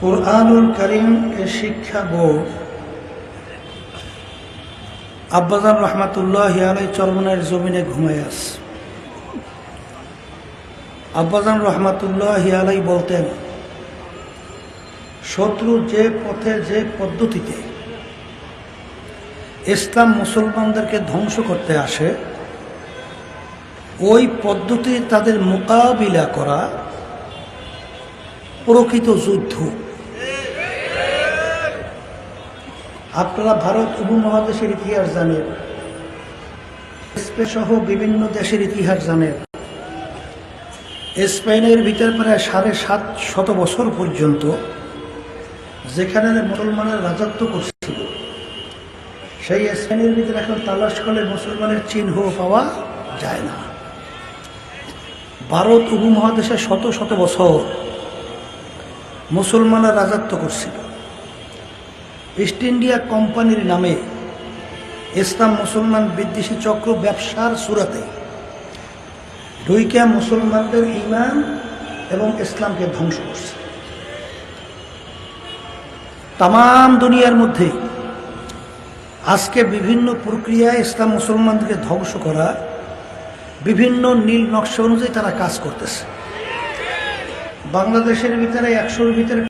কোরআনুল করিম এর শিক্ষা বোর্ড আব্বাজান রহমাতুল্লাহ আলাই চরমনের জমিনে ঘুমায় আস আব্বাজান রহমাতুল্লাহ আলাই বলতেন শত্রু যে পথে যে পদ্ধতিতে ইসলাম মুসলমানদেরকে ধ্বংস করতে আসে ওই পদ্ধতি তাদের মোকাবিলা করা প্রকৃত যুদ্ধ। আপনারা ভারত উপমহাদেশের ইতিহাস জানেন। স্পেন সহ বিভিন্ন দেশের ইতিহাস জানেন। স্পেনের ভিতর প্রায় সাড়ে সাত শত বছর পর্যন্ত যেখানে মুসলমানের রাজত্ব করছিল। সেই স্পেনের ভিতরে এখন তালাশ করলে মুসলমানের চিহ্ন পাওয়া যায় না। ভারত উপমহাদেশে শত শত বছর মুসলমানরা রাজত্ব করছিল। ইস্ট ইন্ডিয়া কোম্পানির নামে ইসলাম মুসলমান বিদ্বেষী চক্র ব্যবসার সুরাতে ঢুইকা মুসলমানদের ইমান এবং ইসলামকে ধ্বংস করছে। তাম দুনিয়ার মধ্যে আজকে বিভিন্ন প্রক্রিয়ায় ইসলাম মুসলমানদেরকে ধ্বংস করা, বিভিন্ন নীল নকশা অনুযায়ী তারা কাজ করতেছে। বাংলাদেশের ভিতরে একশোর ভিতরে